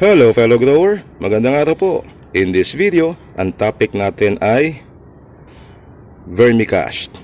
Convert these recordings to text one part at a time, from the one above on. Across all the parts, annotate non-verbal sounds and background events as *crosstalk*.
Hello fellow grower, magandang araw po. In this video, ang topic natin ay vermicast.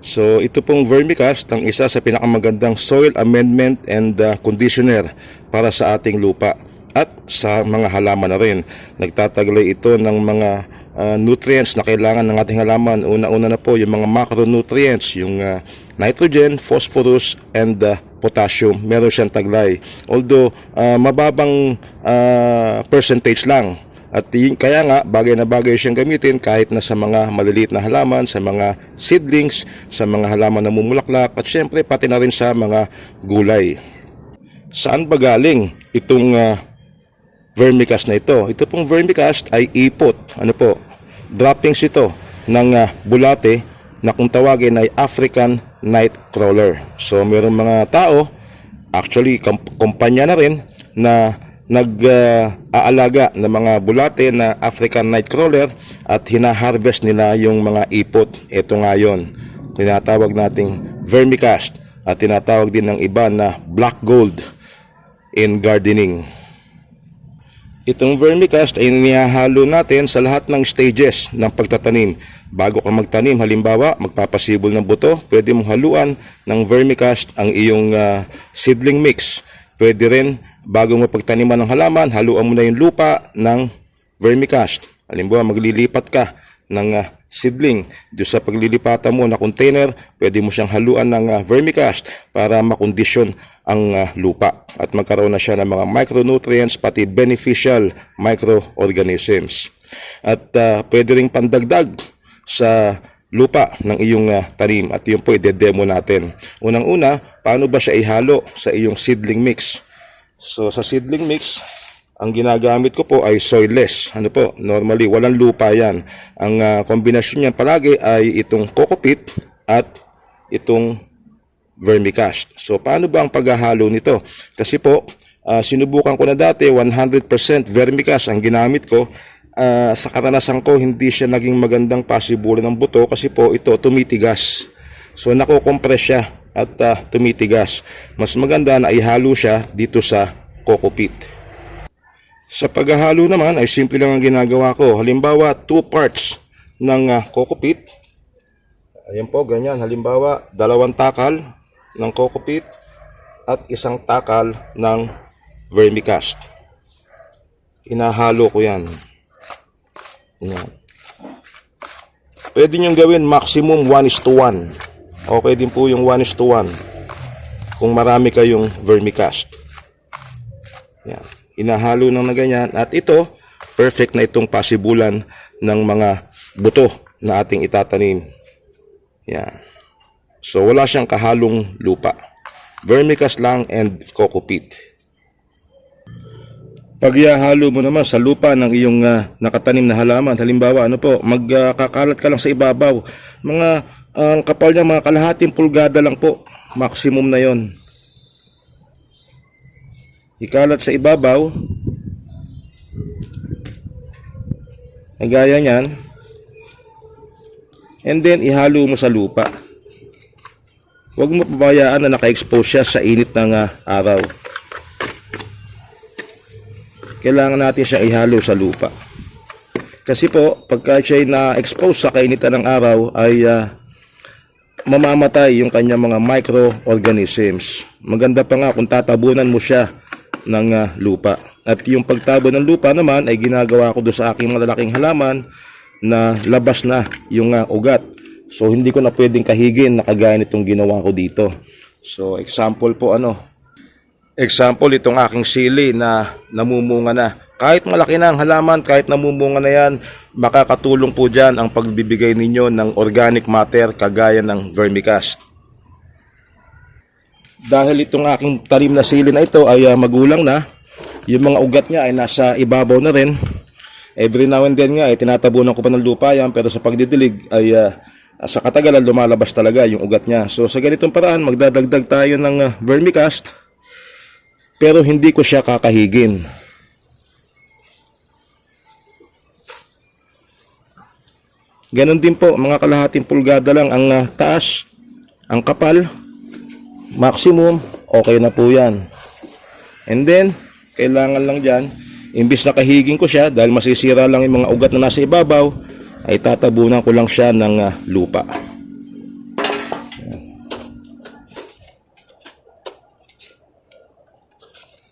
So ito pong vermicast ang isa sa pinakamagandang soil amendment and uh, conditioner para sa ating lupa at sa mga halaman na rin. Nagtataglay ito ng mga uh, nutrients na kailangan ng ating halaman. Una-una na po yung mga macronutrients, yung uh, nitrogen, phosphorus, and uh, potassium. Meron siyang taglay. Although uh, mababang uh, percentage lang. At yun, kaya nga, bagay na bagay siyang gamitin kahit na sa mga maliliit na halaman, sa mga seedlings, sa mga halaman na mumulaklak, at syempre pati na rin sa mga gulay. Saan ba galing itong uh, vermicast na ito? Ito pong vermicast ay ipot. Ano po? Droppings ito ng uh, bulate na kung tawagin ay African Nightcrawler. So mayroong mga tao, actually kamp- kumpanya na rin na nag-aalaga ng mga bulate na African Nightcrawler at hina-harvest nila yung mga ipot. Ito nga yun. Tinatawag nating vermicast at tinatawag din ng iba na black gold in gardening. Itong vermicast ay niyahalo natin sa lahat ng stages ng pagtatanim. Bago ka magtanim, halimbawa, magpapasibol ng buto, pwede mong haluan ng vermicast ang iyong ah, seedling mix. Pwede rin, bago mo pagtaniman ng halaman, haluan mo na yung lupa ng vermicast. Halimbawa, maglilipat ka ng ah, seedling. Doon sa paglilipatan mo na container, pwede mo siyang haluan ng ah, vermicast para makondisyon ang ah, lupa at magkaroon na siya ng mga micronutrients pati beneficial microorganisms. At ah, pwede ring pandagdag sa lupa ng iyong ah, tanim at yun po i-demo natin. Unang-una, paano ba siya ihalo sa iyong seedling mix? So sa seedling mix, ang ginagamit ko po ay soilless. Ano po? Normally, walang lupa yan. Ang ah, kombinasyon niyan palagi ay itong coco peat at itong vermicast. So, paano ba ang paghahalo nito? Kasi po, ah, sinubukan ko na dati, 100% vermicast ang ginamit ko. Ah, sa karanasan ko, hindi siya naging magandang pasibulan ng buto kasi po ito tumitigas. So, nakokompress siya at ah, tumitigas. Mas maganda na ihalo siya dito sa coco peat. Sa paghahalo naman ay simple lang ang ginagawa ko. Halimbawa, two parts ng uh, coco peat. Ayan po, ganyan. Halimbawa, dalawang takal ng coco peat at isang takal ng vermicast. Inahalo ko yan. Yan. Pwede nyo gawin maximum 1 is to 1. Okay din po yung 1 is to 1 kung marami kayong vermicast. Yan. Inahalo ng na ganyan. At ito, perfect na itong pasibulan ng mga buto na ating itatanim. Yan. So, wala siyang kahalong lupa. Vermicast lang and coco peat. Pag ihahalo mo naman sa lupa ng iyong ah, nakatanim na halaman, halimbawa, ano po, magkakalat ka lang sa ibabaw. Mga, ang kapal niya, mga kalahating pulgada lang po. Maximum na yon ikalat sa ibabaw. Na gaya niyan. And then ihalo mo sa lupa. Huwag mo pabayaan na naka-expose siya sa init ng ah, araw. Kailangan natin siya ihalo sa lupa. Kasi po pagka siya na-expose sa kainitan ng araw ay ah, mamamatay yung kanyang mga microorganisms. Maganda pa nga kung tatabunan mo siya ng ah, lupa. At yung pagtabo ng lupa naman ay ginagawa ko do sa aking malalaking halaman na labas na yung ah, ugat. So hindi ko na pwedeng kahigin na kagaya nitong ginawa ko dito. So example po ano. Example itong aking sili na namumunga na. Kahit malaki na ang halaman, kahit namumunga na yan, makakatulong po dyan ang pagbibigay ninyo ng organic matter kagaya ng vermicast. Dahil itong aking talim na sili na ito ay ah, magulang na, yung mga ugat niya ay nasa ibabaw na rin. Every now and then nga, eh, tinatabunan ko pa ng lupa yan, pero sa pagdidilig ay ah, sa katagalan lumalabas talaga yung ugat niya. So sa ganitong paraan, magdadagdag tayo ng ah, vermicast, pero hindi ko siya kakahigin. Ganon din po, mga kalahating pulgada lang ang ah, taas, ang kapal, maximum, okay na po yan. And then, kailangan lang dyan, imbis na kahiging ko siya, dahil masisira lang yung mga ugat na nasa ibabaw, ay tatabunan ko lang siya ng ah, lupa.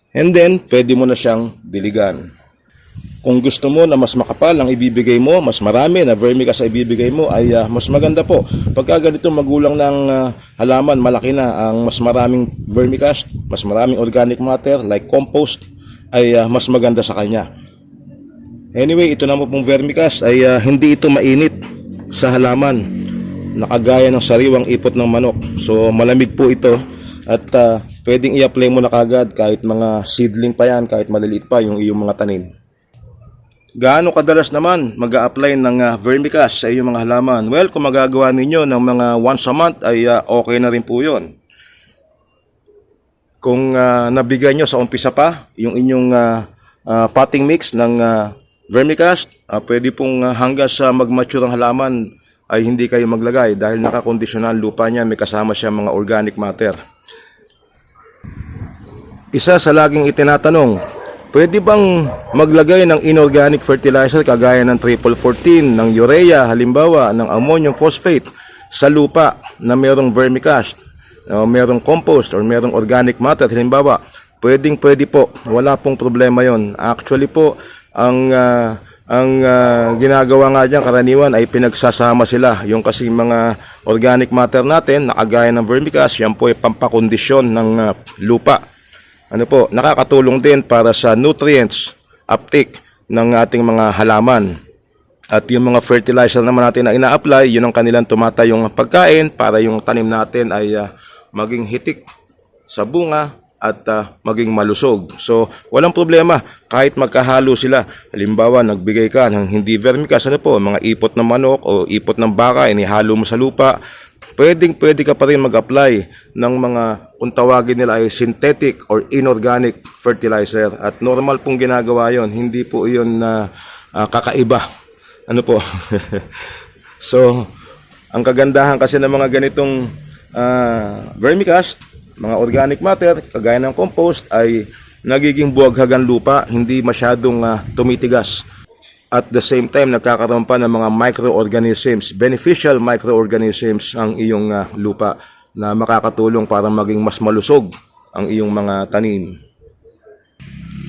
And then, pwede mo na siyang diligan. Kung gusto mo na mas makapal ang ibibigay mo, mas marami na vermicast sa ibibigay mo, ay ah, mas maganda po. Pagka ganito magulang ng ah, halaman, malaki na ang mas maraming vermicast, mas maraming organic matter like compost, ay ah, mas maganda sa kanya. Anyway, ito naman pong vermicast ay ah, hindi ito mainit sa halaman. Nakagaya ng sariwang ipot ng manok. So malamig po ito at ah, pwedeng i-apply mo na kagad kahit mga seedling pa yan, kahit maliliit pa yung iyong mga tanim. Gaano kadalas naman mag apply ng ah, vermicast sa iyong mga halaman? Well, kung magagawa ninyo ng mga once a month ay ah, okay na rin po yun. Kung ah, nabigyan nyo sa umpisa pa yung inyong ah, ah, potting mix ng ah, vermicast, ah, pwede pong ah, hanggang sa mag-mature ang halaman ay hindi kayo maglagay dahil nakakondisyonan lupa niya, may kasama siya mga organic matter. Isa sa laging itinatanong, pwede bang maglagay ng inorganic fertilizer kagaya ng triple 14, ng urea, halimbawa ng ammonium phosphate sa lupa na mayroong vermicast, o mayroong compost or mayroong organic matter halimbawa, pwedeng pwede po, wala pong problema yon. Actually po, ang ah, ang ah, ginagawa nga diyan karaniwan ay pinagsasama sila. Yung kasi mga organic matter natin, nakagaya ng vermicast, yan po ay pampakondisyon ng ah, lupa ano po, nakakatulong din para sa nutrients uptake ng ating mga halaman. At yung mga fertilizer naman natin na ina-apply, yun ang kanilang tumatayong pagkain para yung tanim natin ay ah, maging hitik sa bunga at ah, maging malusog. So, walang problema kahit magkahalo sila. Halimbawa, nagbigay ka ng hindi vermicast, ano po, mga ipot ng manok o ipot ng baka, inihalo mo sa lupa, pwedeng pwede ka pa rin mag-apply ng mga kung tawagin nila ay synthetic or inorganic fertilizer. At normal pong ginagawa yon hindi po iyon na ah, kakaiba. Ano po? *laughs* So ang kagandahan kasi ng mga ganitong ah, vermicast mga organic matter kagaya ng compost ay nagiging buwaghagan lupa. Hindi masyadong ah, tumitigas at the same time, nagkakaroon pa ng mga microorganisms, beneficial microorganisms ang iyong ah, lupa na makakatulong para maging mas malusog ang iyong mga tanim.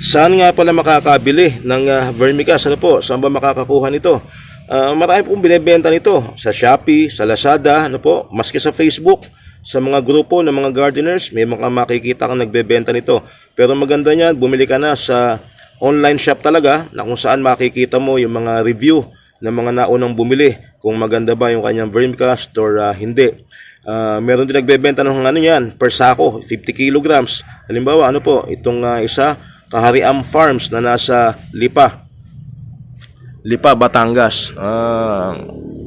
Saan nga pala makakabili ng ah, vermicast? Ano po? Saan ba makakakuha nito? Ah, marami pong binebenta nito sa Shopee, sa Lazada, ano po, maski sa Facebook, sa mga grupo ng mga gardeners, may mga makikita kang nagbebenta nito. Pero maganda niyan, bumili ka na sa online shop talaga na kung saan makikita mo yung mga review ng mga naunang bumili kung maganda ba yung kanyang vermicast or ah, hindi. Ah, meron din nagbebenta ng ano yan, per sako, 50 kilograms. Halimbawa, ano po, itong ah, isa, Kahariam Farms na nasa Lipa. Lipa, Batangas. Ah,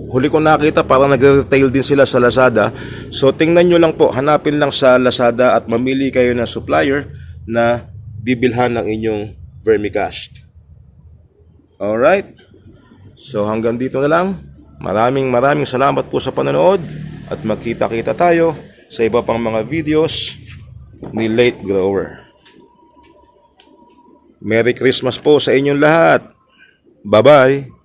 huli ko nakita, parang nag-retail din sila sa Lazada. So, tingnan nyo lang po, hanapin lang sa Lazada at mamili kayo ng supplier na bibilhan ng inyong vermicast. Alright? So, hanggang dito na lang. Maraming maraming salamat po sa panonood at magkita-kita tayo sa iba pang mga videos ni Late Grower. Merry Christmas po sa inyong lahat. Bye-bye.